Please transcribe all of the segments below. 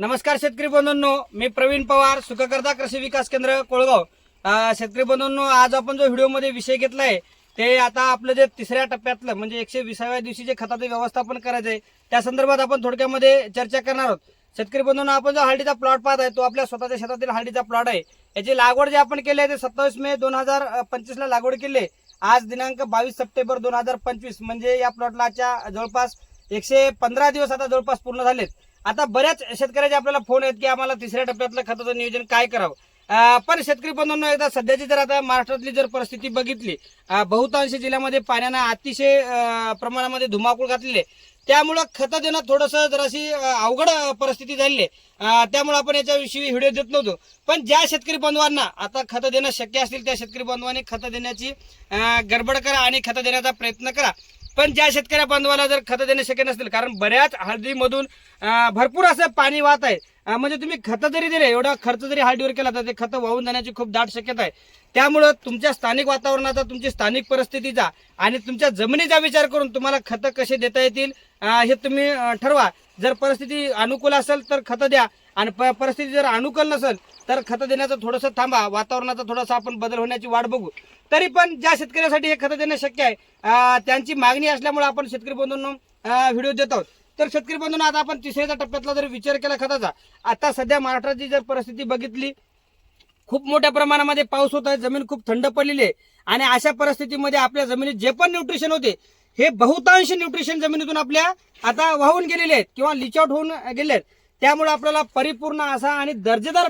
नमस्कार शेतकरी बंधूंनो मी प्रवीण पवार सुखकर्ता कृषी विकास केंद्र कोळगाव. शेतकरी बंधूंनो आज आपण जो व्हिडिओमध्ये विषय घेतलाय ते आता आपलं जे तिसऱ्या टप्प्यातलं म्हणजे एकशे विसाव्या दिवशी जे खताचं व्यवस्थापन करायचंय त्या संदर्भात आपण थोडक्यामध्ये चर्चा करणार आहोत. शेतकरी बंधूंनो आपण जो हळदीचा प्लॉट पाहत आहे तो आपल्या स्वतःच्या शेतातील हळदीचा प्लॉट आहे. याची लागवड जे आपण केली आहे ते सत्तावीस मे दोन हजार पंचवीसला लागवड केली आहे. आज दिनांक बावीस सप्टेंबर दोन हजार पंचवीस म्हणजे या प्लॉटला आजच्या जवळपास एकशे पंधरा दिवस आता जवळपास पूर्ण झालेत. आता बऱ्याच शेतकऱ्याचे आपल्याला फोन आहेत की आम्हाला तिसऱ्या टप्प्यातलं खताचं नियोजन काय करावं? पण शेतकरी बंधूंनो एकदा सध्याची जर आता महाराष्ट्रातली जर परिस्थिती बघितली बहुतांश जिल्ह्यामध्ये पाण्यानं अतिशय प्रमाणामध्ये धुमाकूळ घातलेली. आहे त्यामुळं खतं देणं थोडंसं जराशी अवघड परिस्थिती झालेली आहे. त्यामुळे आपण याच्याविषयी व्हिडिओ देत नव्हतो. पण ज्या शेतकरी बांधवांना आता खतं देणं शक्य असतील त्या शेतकरी बांधवांनी खतं देण्याची गडबड करा आणि खतं देण्याचा प्रयत्न करा. पण ज्या शेतकऱ्या बांधवाला जर खतं देणं शक्य नसतील कारण बऱ्याच हळदीमधून भरपूर असं पाणी वाहत आहे. म्हणजे तुम्ही खतं जरी दिले एवढा खर्च जरी हळदीवर केला तर ते खतं वाहून जाण्याची खूप दाट शक्यता आहे. त्यामुळं तुमच्या स्थानिक वातावरणाचा तुमची स्थानिक परिस्थितीचा आणि तुमच्या जमिनीचा विचार करून तुम्हाला खतं कसे देता येतील हे तुम्ही ठरवा. जर परिस्थिती अनुकूल असेल तर खतं द्या. आणि परिस्थिती जर अनुकूल नसेल तर खतं देण्याचं थोडंसं थांबा वातावरणाचा थोडासा आपण बदल होण्याची वाट बघू. तरी पण ज्या शेतकऱ्यासाठी हे खतं देणं शक्य आहे त्यांची मागणी असल्यामुळे आपण शेतकरी बंधूंना व्हिडिओ देत आहोत. तर शेतकरी बंधूंना आता आपण तिसऱ्याच्या टप्प्यातला जर विचार केला खताचा आता सध्या महाराष्ट्राची जर परिस्थिती बघितली खूप मोठ्या प्रमाणामध्ये पाऊस होत आहे जमीन खूप थंड पडलेली आहे. आणि अशा परिस्थितीमध्ये आपल्या जमिनीत जे पण न्यूट्रिशन होते हे बहुतांश न्यूट्रिशन जमिनीतून आपल्या आता वाहून गेलेले आहेत किंवा लिचआउट होऊन गेले आहेत. त्यामुळे आपल्याला परिपूर्ण असा आणि दर्जेदार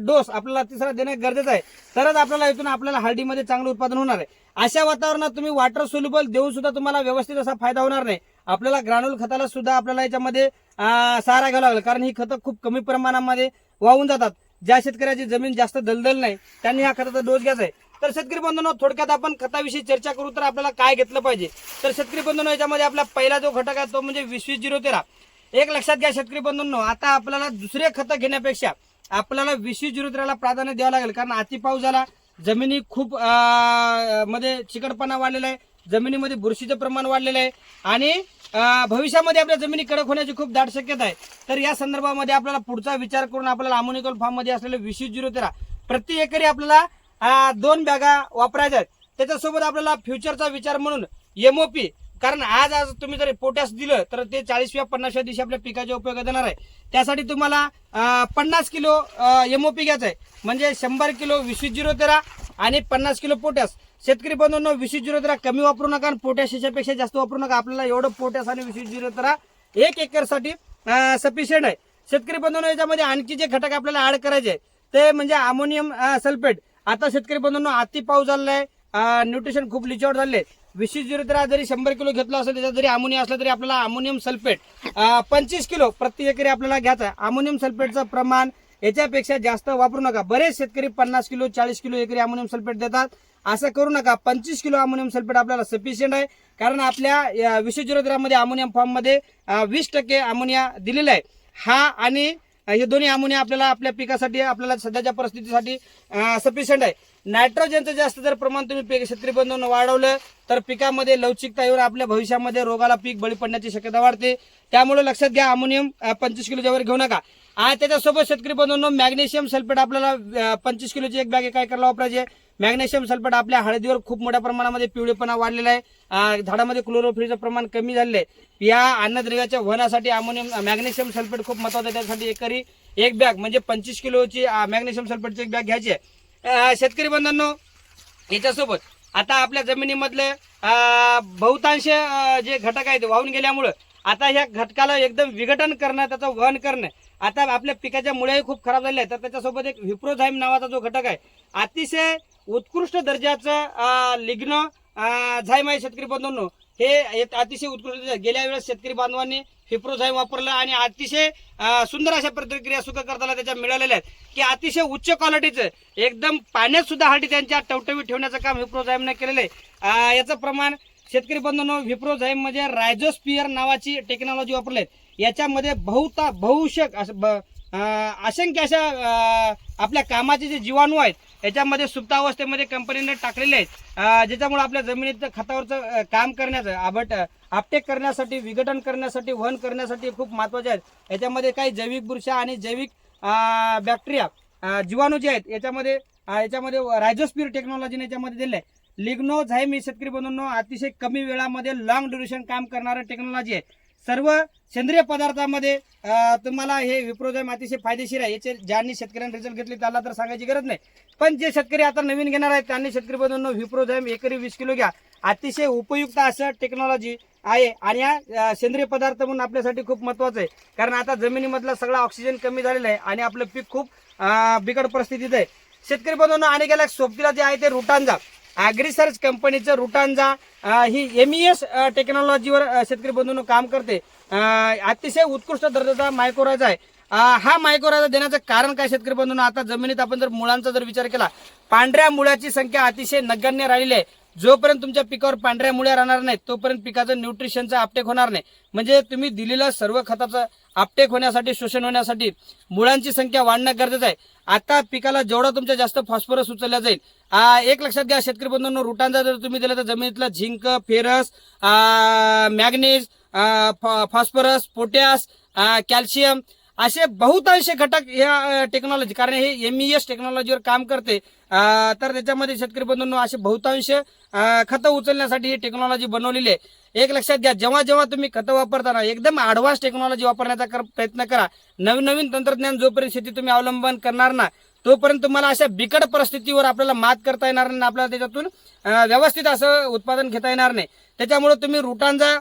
डोस आपल्याला तिसरा देणं गरजेचं आहे. तरच आपल्याला इथून आपल्याला हळदीमध्ये चांगलं उत्पादन होणार आहे. अशा वातावरणात तुम्ही वॉटर सोल्युबल देऊन सुद्धा तुम्हाला व्यवस्थित असा फायदा होणार नाही. आपल्याला ग्रानुल खताला सुद्धा आपल्याला याच्यामध्ये सहारा घ्यावा लागेल. कारण ही खतं खूप कमी प्रमाणामध्ये वाहून जातात. ज्या शेतकऱ्याची जमीन जास्त दलदल नाही त्यांनी हा खताचा डोस घ्यायचा आहे. तर शेतकरी बंधूंनो थोडक्यात आपण खताविषयी चर्चा करू तर आपल्याला काय घेतलं पाहिजे? तर शेतकरी बंधूंनो याच्यामध्ये आपला पहिला जो घटक आहे तो म्हणजे वीस वीस झिरो तेरा. एक लक्षात घ्या शेतकरी बंधूंनो आता आपल्याला दुसरे खतं घेण्यापेक्षा आपल्याला वीस वीस प्राधान्य द्यावं लागेल. कारण अति पाऊस झाला जमिनी खूप मध्ये चिकटपणा वाढलेला आहे जमिनीमध्ये बुरशीचं प्रमाण वाढलेलं आहे आणि भविष्यामध्ये आपल्या जमिनी कडक होण्याची खूप दाट शक्यता आहे. तर या संदर्भामध्ये आपल्याला पुढचा विचार करून आपल्याला अमोनिकल फार्ममध्ये असलेले वीस झिरो तेरा प्रति एकरी आपल्याला दोन बॅगा वापरायच्या आहेत. त्याच्यासोबत आपल्याला फ्युचरचा विचार म्हणून एमओपी कारण आज आज तुम्ही जर पोटॅश दिलं तर ते चाळीसव्या पन्नासव्या दिवशी आपल्या पिकाच्या उपयोगात येणार आहे. त्यासाठी तुम्हाला पन्नास किलो एमओपी घ्यायचं आहे म्हणजे शंभर किलो वीस झिरो तेरा आणि पन्नास किलो पोटॅश शेतकरी बंधूंना वीस झिरो तेरा कमी वापरू नका आणि पोटॅश याच्यापेक्षा जास्त वापरू नका. आपल्याला एवढं पोटॅश आणि वीस झिरो तेरा एक एकरसाठी सफिशियंट आहे. शेतकरी बंधूंना याच्यामध्ये आणखी जे घटक आपल्याला ऍड करायचे ते म्हणजे अमोनियम सल्फेट आता शेतकरी बंधूंना अति पाऊस झालेला आहे. न्यूट्रिशन खूप लिचआउट झाले विशेष झिरो जरी शंभर किलो घेतलं असेल त्याचा जरी अमोनिया असलं तरी आपल्याला अमोनियम सल्फेट पंचवीस किलो प्रति एकरी आपल्याला घ्यायचं अमोनियम सल्फेटचं प्रमाण याच्यापेक्षा जास्त वापरू नका. बरेच शेतकरी पन्नास किलो चाळीस किलो एकरी अमोनियम सल्फेट देतात. असं करू नका. पंचवीस किलो अमोनियम सल्फेट आपल्याला सफिशियंट आहे. कारण आपल्या विशेष जिरोद्रामध्ये अमोनियम फॉर्ममध्ये वीस टक्के अमोनिया दिलेला आहे. हा आणि हे दोन्ही अमोनिया आपल्याला आपल्या पिकासाठी आपल्याला सध्याच्या परिस्थितीसाठी सफिशियंट आहे. नायट्रोजनचं जास्त जर प्रमाण तुम्ही पीक शेतकरी वाढवलं तर पिकामध्ये लवचिकता येऊन आपल्या भविष्यामध्ये रोगाला पीक बळी पडण्याची शक्यता वाढते. त्यामुळे लक्षात घ्या अमोनियम पंचवीस किलो वर घेऊ नका. आणि त्याच्यासोबत शेतकरी बंधूंनो मॅग्नेशियम सल्फेट आपल्याला पंचवीस किलोची एक बॅग काय करायला वापरायचे मॅग्नेशियम सल्फेट आपल्या हळदीवर खूप मोठ्या प्रमाणामध्ये पिवळेपणा वाढलेला आहे. झाडामध्ये क्लोरोफ्रीचं प्रमाण कमी झालेलं आहे. या अन्नद्रव्याच्या वहनासाठी अमोनियम मॅग्नेशियम सल्फेट खूप महत्वाचं आहे. त्यासाठी एकरी एक बॅग म्हणजे पंचवीस किलोची मॅग्नेशियम सल्फेटची एक बॅग घ्यायची आहे. शेतकरी बंधांनो याच्यासोबत आता आपल्या जमिनीमधले बहुतांश जे घटक आहेत वाहून गेल्यामुळं आता ह्या घटकाला एकदम विघटन करणं त्याचं वहन करणं आता आपल्या पिकाच्या मुळेही खूप खराब झाले तर त्याच्यासोबत एक विप्रोझाईम नावाचा जो घटक आहे अतिशय उत्कृष्ट दर्जाचं लिग्न झाय माय शेतकरी बंधूंनो हे अतिशय उत्कृष्ट गेल्या वेळेस शेतकरी बांधवांनी फिप्रोझाईम वापरलं आणि अतिशय सुंदर अशा प्रतिक्रिया सुख करताना त्याच्या मिळालेल्या आहेत. की अतिशय उच्च क्वालिटीचं एकदम पाण्यात सुद्धा हाटी त्यांच्या टवटवीत ठेवण्याचं काम विप्रोझाईमने केलेलं आहे. याचं प्रमाण शेतकरी बंधूंनो विप्रोझाईम म्हणजे रायझोस्पियर नावाची टेक्नॉलॉजी वापरली याच्यामध्ये बहुता बहुशक असं ब- असंख्य अशा आपल्या कामाचे जे जीवाणू आहेत याच्यामध्ये सुप्तावस्थेमध्ये कंपनीने टाकलेले आहेत. ज्याच्यामुळे आपल्या जमिनीत खतावरचं काम करण्याचं आबट आपटेक करण्यासाठी विघटन करण्यासाठी वहन करण्यासाठी खूप महत्त्वाचे आहेत. याच्यामध्ये काही जैविक बुरशा आणि जैविक बॅक्टेरिया जीवाणू जे आहेत याच्यामध्ये याच्यामध्ये रायझोस्पिर टेक्नॉलॉजीने याच्यामध्ये दिले आहे. लिग्नोझाईम मी शेतकरी बंधूंनो अतिशय कमी वेळामध्ये लॉंग ड्युरेशन काम करणारं टेक्नॉलॉजी आहे. सर्व सेंद्रिय पदार्थामध्ये तुम्हाला हे विप्रोझाईम अतिशय फायदेशीर आहे. याचे ज्यांनी शेतकऱ्यांनी रिझल्ट घेतले त्याला तर सांगायची गरज नाही. पण जे शेतकरी आता नवीन घेणार आहेत त्यांनी शेतकरी बंधूंनो विप्रोझाईम एकरी वीस किलो घ्या. अतिशय उपयुक्त असं टेक्नॉलॉजी आहे आणि या सेंद्रिय पदार्थ म्हणून आपल्यासाठी खूप महत्वाचं आहे. कारण आता जमिनीमधला सगळा ऑक्सिजन कमी झालेला आहे आणि आपलं पीक खूप बिकट परिस्थितीत आहे. शेतकरी बंधूंना आणि गेल्या सोबतीला जे आहे ते रुटांजा ॲग्रिसर्च कंपनीचं रुटांजा ही एम ई एस टेक्नॉलॉजीवर शेतकरी बंधूंनो काम करते. अतिशय उत्कृष्ट दर्जाचा मायक्रोराजा आहे. हा मायक्रोराजा देण्याचं कारण काय शेतकरी बंधूंनो? आता जमिनीत आपण जर मुळांचा जर विचार केला पांढऱ्या मुळाची संख्या अतिशय नगण्य राहिली आहे. जोपर्यंत तुमच्या पिकावर पांढऱ्या मुळ्या राहणार नाहीत तोपर्यंत पिकाचं न्यूट्रिशनचं आपटेक होणार नाही. म्हणजे तुम्ही दिलेलं सर्व खताचं आपटेक होण्यासाठी शोषण होण्यासाठी मुळांची संख्या वाढणं गरजेचं आहे. आता पिकाला जेवढा तुमच्या जास्त फॉस्फरस उचलला जाईल एक लक्षात घ्या शेतकरी बंधूंनो रुटांचा जर तुम्ही दिला तर जमिनीतला zinc ferrous manganese phosphorus potash calcium असे बहुतांश घटक या टेक्नॉलॉजी कारण हे एम ई एस टेक्नॉलॉजीवर काम करते. तर त्याच्यामध्ये शेतकरी बंधूंनो असे बहुतांश खतं उचलण्यासाठी ही टेक्नॉलॉजी बनवलेली आहे. एक लक्षात घ्या जेव्हा जेव्हा तुम्ही खतं वापरताना एकदम ॲडव्हान्स टेक्नॉलॉजी वापरण्याचा कर- प्रयत्न करा. नवीन नवीन तंत्रज्ञान जोपर्यंत शेती तुम्ही अवलंबन करणार ना तोपर्यंत तुम्हाला अशा बिकट परिस्थितीवर आपल्याला मात करता येणार नाही आपल्याला त्याच्यातून व्यवस्थित असं उत्पादन घेता येणार नाही. त्याच्यामुळे तुम्ही रुटांचा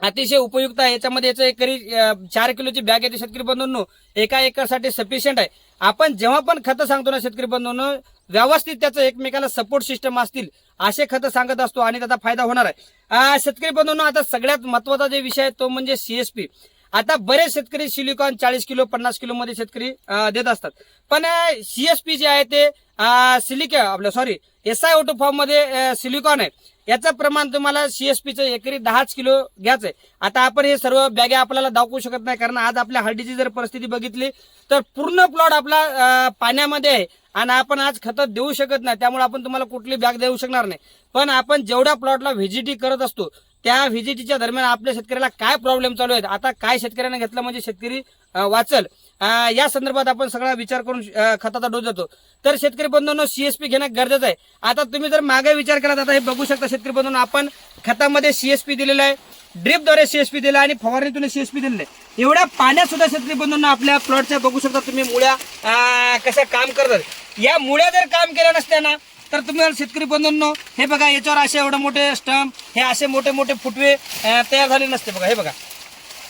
अतिशय उपयुक्त आहे. याच्यामध्ये याचं एकरी करी चार किलोची बॅग येते शेतकरी बंधूंनो. एका एकरसाठी सफिशियंट आहे. आपण जेव्हा पण खतं सांगतो ना शेतकरी बंधूंनो व्यवस्थित त्याचं एकमेकाला सपोर्ट सिस्टम असतील असे खतं सांगत असतो आणि त्याचा फायदा होणार आहे. शेतकरी बंधूंना आता सगळ्यात महत्त्वाचा जे विषय आहे तो म्हणजे सीएसपी आता बरेच शेतकरी सिलिकॉन चाळीस किलो पन्नास किलो मध्ये शेतकरी देत असतात. पण सीएसपी जे आहे ते सिलिक आपलं sorry S I O two फॉर्ममध्ये सिलिकॉन आहे. याचं प्रमाण तुम्हाला सीएसपीचं एकरी दहाच किलो घ्यायचं आहे. आता आपण हे सर्व बॅगे आपल्याला दाखवू शकत नाही कारण आज आपल्या हळदीची जर परिस्थिती बघितली तर पूर्ण प्लॉट आपला पाण्यामध्ये आहे. आणि आपण आज खतं देऊ शकत नाही त्यामुळे आपण तुम्हाला कुठली बॅग देऊ शकणार नाही. पण आपण जेवढ्या प्लॉटला व्हिजिटी करत असतो त्या व्हिजिटीच्या दरम्यान आपल्या शेतकऱ्याला काय प्रॉब्लेम चालू आहेत? आता काय शेतकऱ्यांना घेतलं म्हणजे शेतकरी वाचल? या संदर्भात आपण सगळा विचार करून खताचा डोस देतो. तर शेतकरी बंधूंनो सीएसपी घेणं गरजेचं आहे. आता तुम्ही जर मागे विचार केला तर आता हे बघू शकता शेतकरी बंधूंनो आपण खतामध्ये सीएसपी दिलेलं आहे. ड्रिपद्वारे सीएसपी दिलं आणि फवारणीतून सीएसपी दिलेलं आहे. एवढ्या पाण्यात सुद्धा शेतकरी बंधूंना आपल्या प्लॉटच्या बघू शकता तुम्ही मुळ्या कशा काम करतात. या मुळ्या जर काम केल्या नसत्या ना तर तुम्ही शेतकरी बंधूंनो हे बघा याच्यावर असे एवढे मोठे स्टंप हे असे मोठे मोठे फुटवे तयार झाले नसते बघा हे बघा.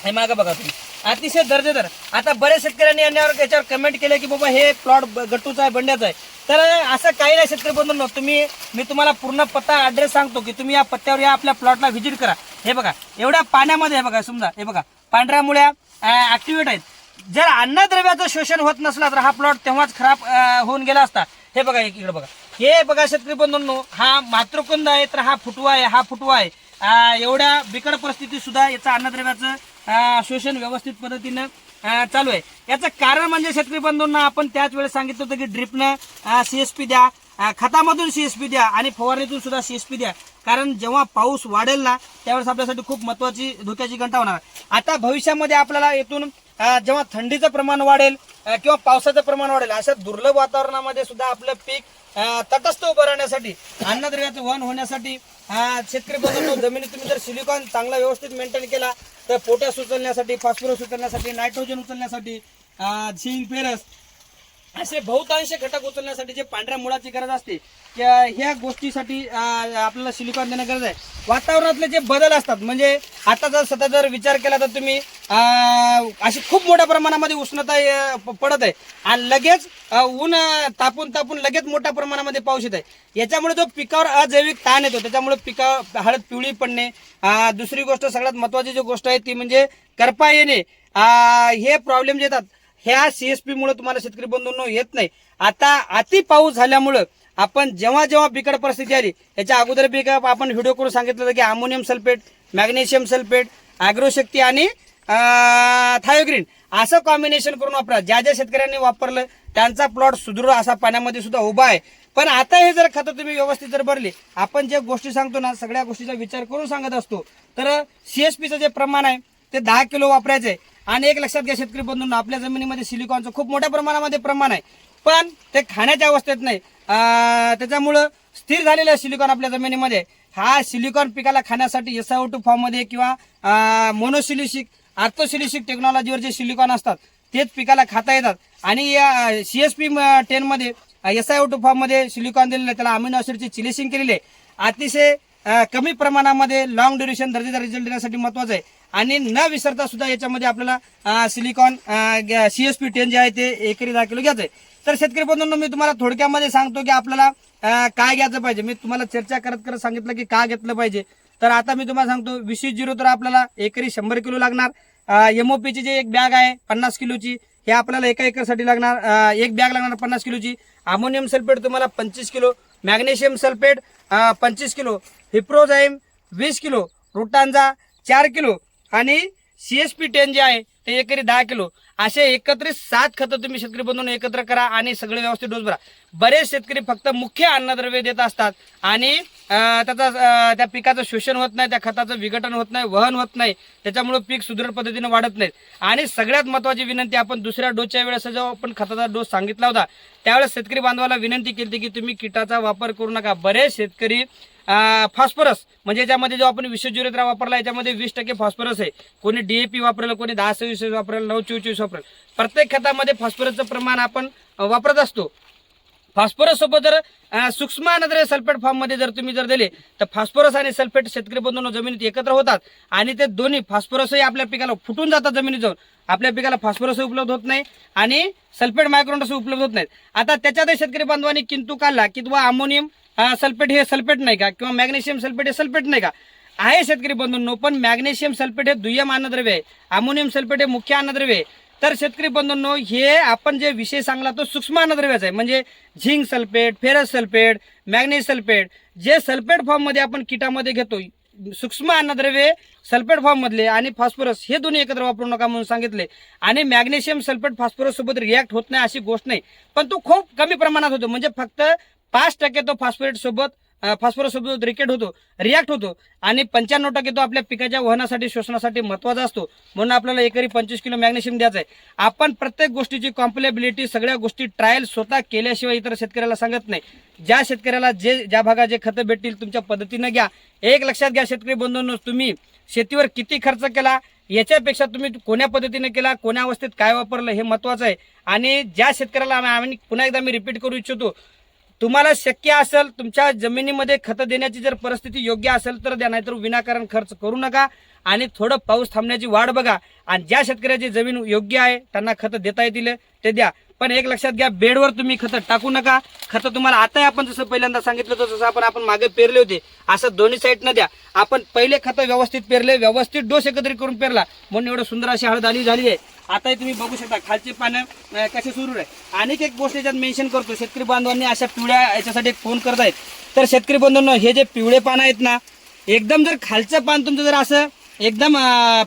हे मागं बघा तुम्ही. अतिशय दर्जेदार. आता बऱ्याच शेतकऱ्यांनी यांच्यावर याच्यावर कमेंट केलं की बाबा हे प्लॉट गट्टूचा आहे बंड्याचा आहे. तर असं काही नाही शेतकरी बंधूंनो तुम्ही मी तुम्हाला पूर्ण पत्ता ॲड्रेस सांगतो की तुम्ही या पत्त्यावर या आपल्या प्लॉटला व्हिजिट करा. हे बघा एवढ्या पाण्यामध्ये हे बघा समजा हे बघा पांढऱ्या मुळ्या ऍक्टिव्हेट आहेत. जर अन्नद्रव्याचं शोषण होत नसला तर हा प्लॉट तेव्हाच खराब होऊन गेला असता. हे बघा इकडे बघा. हे बघा शेतकरी बंधूंनो हा मातृकुंद आहे तर हा फुटवा आहे हा फुटवा आहे. एवढ्या बिकट परिस्थितीत सुद्धा याचं अन्नद्रव्याचं शोषण व्यवस्थित पद्धतीनं चालू आहे. याचं कारण म्हणजे शेतकरी बंधूंना आपण त्याच वेळेस सांगितलं होतं की ड्रिपनं सीएसपी द्या खतामधून सीएसपी द्या आणि फवारणीतून सुद्धा सीएसपी द्या. कारण जेव्हा पाऊस वाढेल ना त्यावेळेस आपल्यासाठी खूप महत्वाची धोक्याची घंटा होणार. आता भविष्यामध्ये आपल्याला येथून जेव्हा थंडीचं प्रमाण वाढेल किंवा पावसाचं प्रमाण वाढेल अशा दुर्लभ वातावरणामध्ये सुद्धा आपलं पीक तटस्थ उभं राहण्यासाठी अन्नद्रव्याचं वहन होण्यासाठी शेतकरी बंधूंनो जमिनीत तुम्ही जर सिलिकॉन चांगला व्यवस्थित मेंटेन केला तर पोटॅश उचलण्यासाठी फॉस्फरस उचलण्यासाठी नायट्रोजन उचलण्यासाठी झिंक फेरस असे बहुतांश घटक उचलण्यासाठी जे पांढऱ्या मुळाची गरज असते ह्या गोष्टीसाठी आपल्याला सिलिकॉन देणं गरज आहे. वातावरणातले जे बदल असतात म्हणजे आता जर सध्या जर विचार केला तर तुम्ही अशी खूप मोठ्या प्रमाणामध्ये उष्णता पडत आहे. आणि लगेच ऊन तापून तापून लगेच मोठ्या प्रमाणामध्ये पाऊस येत आहे. याच्यामुळे जो पिकावर अजैविक ताण येतो त्याच्यामुळे पिकावर हळद पिवळी पडणे दुसरी गोष्ट सगळ्यात महत्वाची जी गोष्ट आहे ती म्हणजे करपा येणे हे प्रॉब्लेम जे येतात ह्या सीएसपी मुळे तुम्हाला शेतकरी बंधूंनो येत नाही. आता अति पाऊस झाल्यामुळं आपण जेव्हा जेव्हा बिकट परिस्थिती आली याच्या अगोदर बी आपण व्हिडिओ करून सांगितलं होतं की ammonium sulphate magnesium sulphate Agroshakti आणि थायोग्रीन असं कॉम्बिनेशन करून वापरा. ज्या ज्या शेतकऱ्यांनी वापरलं त्यांचा प्लॉट सुदृढ असा पाण्यामध्ये सुद्धा उभा आहे. पण आता हे जर खतं तुम्ही व्यवस्थित जर भरले आपण जे गोष्टी सांगतो ना सगळ्या गोष्टीचा विचार करून सांगत असतो. तर सीएसपीचं जे प्रमाण आहे ते दहा किलो वापरायचं आहे आणि एक लक्षात घ्या शेतकरी बंधूंनो आपल्या जमिनीमध्ये सिलिकॉनचं खूप मोठ्या प्रमाणामध्ये प्रमाण आहे. पण ते खाण्याच्या अवस्थेत नाही. त्याच्यामुळं स्थिर झालेलं सिलिकॉन आपल्या जमिनीमध्ये. हा सिलिकॉन पिकाला खाण्यासाठी एस आय टू फॉर्ममध्ये किंवा मोनोसिलिशिक आर्थोसिलिशिक टेक्नॉलॉजीवर जे सिलिकॉन असतात तेच पिकाला खाता येतात. आणि या सीएसपी टेन टेनमध्ये एस आय टू फॉर्ममध्ये सिलिकॉन दिलेलं आहे. त्याला अमिनो ॲसिडची चिलिशिंग केलेली आहे. अतिशय कमी प्रमाणामध्ये लॉंग ड्युरेशन दर्जेदार रिझल्ट देण्यासाठी महत्वाचं आहे. आणि न विसरता सुद्धा याच्यामध्ये आपल्याला अ, सिलिकॉन सीएसपी टेन जे आहे ते एकरी दहा किलो घ्यायचं आहे तर शेतकरी बंधूंनो मी तुम्हाला थोडक्यामध्ये सांगतो की आपल्याला काय घ्यायचं पाहिजे. मी तुम्हाला चर्चा करत करत सांगितलं की का घेतलं पाहिजे. तर आता मी तुम्हाला सांगतो वीस झिरो तर आपल्याला एकरी शंभर किलो लागणार. एमओपीची जी एक बॅग आहे पन्नास किलोची हे आपल्याला एका एकरसाठी लागणार. एक बॅग लागणार पन्नास किलोची. अमोनियम सल्फेट तुम्हाला पंचवीस किलो मॅग्नेशियम सल्फेट पंचवीस किलो हिप्रोझाईम वीस किलो रुटांजा चार किलो आणि सीएसपी टेन जे आहे ते एकरी दहा किलो. असे एकत्रित सात खतं तुम्ही शेतकरी बंधून एकत्र करा आणि सगळे व्यवस्थित डोस भरा. बरेच शेतकरी फक्त मुख्य अन्नद्रव्य देत असतात आणि त्याचा त्या पिकाचं शोषण होत नाही त्या खताचं विघटन होत नाही वहन होत नाही त्याच्यामुळे पीक सुदृढ पद्धतीने वाढत नाहीत आणि सगळ्यात महत्वाची विनंती आपण दुसऱ्या डोसच्या वेळेस जेव्हा आपण खताचा डोस सांगितला होता त्यावेळेस शेतकरी बांधवाला विनंती केली होती की तुम्ही किटाचा वापर करू नका. बरेच शेतकरी फॉस्फरस म्हणजे याच्यामध्ये जो आपण विश्वजुरेत्रा वापरला याच्यामध्ये वीस टक्के फॉस्फरस आहे. कोणी डीएपी वापरलं कोणी दहा सव्वीस वापरलं नऊ चोवीस वापरलं. प्रत्येक खतामध्ये फॉस्फरसचं प्रमाण आपण वापरत असतो. फॉस्फरस सोबत जर सूक्ष्म अन्नद्रव्य सल्फेट फॉर्ममध्ये जर तुम्ही जर दिले तर फॉस्फरस आणि सल्फेट शेतकरी बंधूंनो जमिनीत एकत्र होतात आणि ते दोन्ही फॉस्फरसही आपल्या पिकाला फुटून जातात जमिनीत जाऊन आपल्या पिकाला फॉस्फरस उपलब्ध होत नाही आणि सल्फेट मायक्रोनस उपलब्ध होत नाहीत. आता त्याच्यातही शेतकरी बांधवांनी किंतु काढला की बुवा अमोनियम सल्फेट हे सल्फेट नाही का? किंवा मॅग्नेशियम सल्फेट हे सल्फेट नाही का? आहे शेतकरी बंधूंनो पण मॅग्नेशियम सल्फेट हे दुय्यम अन्नद्रव्य आहे. अमोनियम सल्फेट हे मुख्य अन्नद्रव्य आहे. तर शेतकरी बंधूंनो हे आपण जे विषय सांगला तो सूक्ष्म अन्नद्रव्याचा आहे. म्हणजे zinc sulphate ferrous sulphate magnesium sulphate जे सल्फेट फॉर्ममध्ये आपण किटामध्ये घेतो सूक्ष्म अन्नद्रव्ये सल्फेट फॉर्ममधले आणि फॉस्फरस हे दोन्ही एकत्र वापरू नका म्हणून सांगितले. आणि मॅग्नेशियम सल्फेट फॉस्फरस सोबत रिॲक्ट होत नाही अशी गोष्ट नाही. पण तो खूप कमी प्रमाणात होतो. म्हणजे फक्त पाच टक्के तो फॉस्फरेट सोबत फॉस्फरस होतो रिकेट होतो रिॲक्ट होतो. आणि पंच्याण्णव टक्के तो आपल्या पिकाच्या वहनासाठी शोषणासाठी महत्त्वाचा असतो. म्हणून आपल्याला एकरी पंचवीस किलो मॅग्नेशियम द्यायचं आहे. आपण प्रत्येक गोष्टीची कॉम्प्लेबिलिटी सगळ्या गोष्टी ट्रायल स्वतः केल्याशिवाय इतर शेतकऱ्याला सांगत नाही. ज्या शेतकऱ्याला जे ज्या भागात जे खतं भेटतील तुमच्या पद्धतीनं घ्या. एक लक्षात घ्या शेतकरी बंधूंनो तुम्ही शेतीवर किती खर्च केला याच्यापेक्षा तुम्ही कोण्या पद्धतीने केला कोण्या अवस्थेत काय वापरलं हे महत्वाचं आहे. आणि ज्या शेतकऱ्याला आम्ही पुन्हा एकदा मी रिपीट करू इच्छितो तुम्हाला शक्य असेल तुमच्या जमिनीमध्ये खतं देण्याची जर परिस्थिती योग्य असेल तर द्या नाहीतर विनाकारण खर्च करू नका आणि थोडं पाऊस थांबण्याची वाट बघा. आणि ज्या शेतकऱ्याची जमीन योग्य आहे त्यांना खतं देता येतील ते द्या. पण एक लक्षात घ्या बेडवर तुम्ही खतं टाकू नका. खतं तुम्हाला आता आपण जसं पहिल्यांदा सांगितलं होतं जसं आपण आपण मागे पेरले होते. असं दोन्ही साईडनं द्या. आपण पहिले खतं व्यवस्थित पेरले व्यवस्थित डोस एकत्रित करून पेरला. म्हणून एवढं सुंदर अशी हळद आली झाली आहे. आताही तुम्ही बघू शकता खालचे पानं कसे सुरू आहे. अनेक एक गोष्ट याच्यात मेन्शन करतो शेतकरी बांधवांनी अशा पिवळ्या याच्यासाठी फोन करत आहेत तर शेतकरी बांधवांना हे जे पिवळे पानं आहेत ना एकदम जर खालचं पान तुमचं जर असं एकदम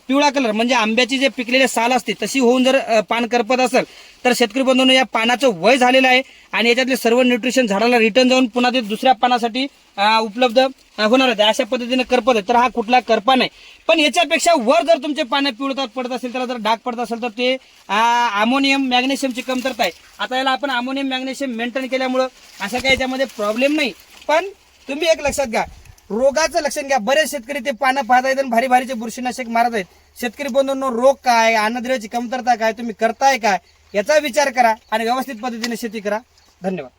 पिवळा कलर म्हणजे आंब्याची जे पिकलेले साल असते तशी होऊन जर पान करपत असेल तर शेतकरी बंधूंनो या पानाचं वय झालेलं आहे आणि याच्यातले सर्व न्यूट्रिशन झाडाला रिटर्न जाऊन पुन्हा ते दुसऱ्या पानासाठी उपलब्ध होणार आहे. अशा पद्धतीने करपत आहे. तर हा कुठला करपा नाही. पण याच्यापेक्षा वर जर तुमचे पानं पिवळतात पडत असेल त्याला जर डाग पडत असेल तर ते अमोनियम मॅग्नेशियमची कमतरता आहे. आता याला आपण अमोनियम मॅग्नेशियम मेंटेन केल्यामुळं असा काही याच्यामध्ये प्रॉब्लेम नाही. पण तुम्ही एक लक्षात घ्या. रोगाचं लक्षण घ्या. बरेच शेतकरी ते पानं पाहत आहेत आणि भारी भारीचे बुरशीनाशक मारत आहेत. शेतकरी बंधूंनो रोग काय अन्नद्रव्याची कमतरता काय तुम्ही करताय काय याचा विचार करा आणि व्यवस्थित पद्धतीने शेती करा. धन्यवाद.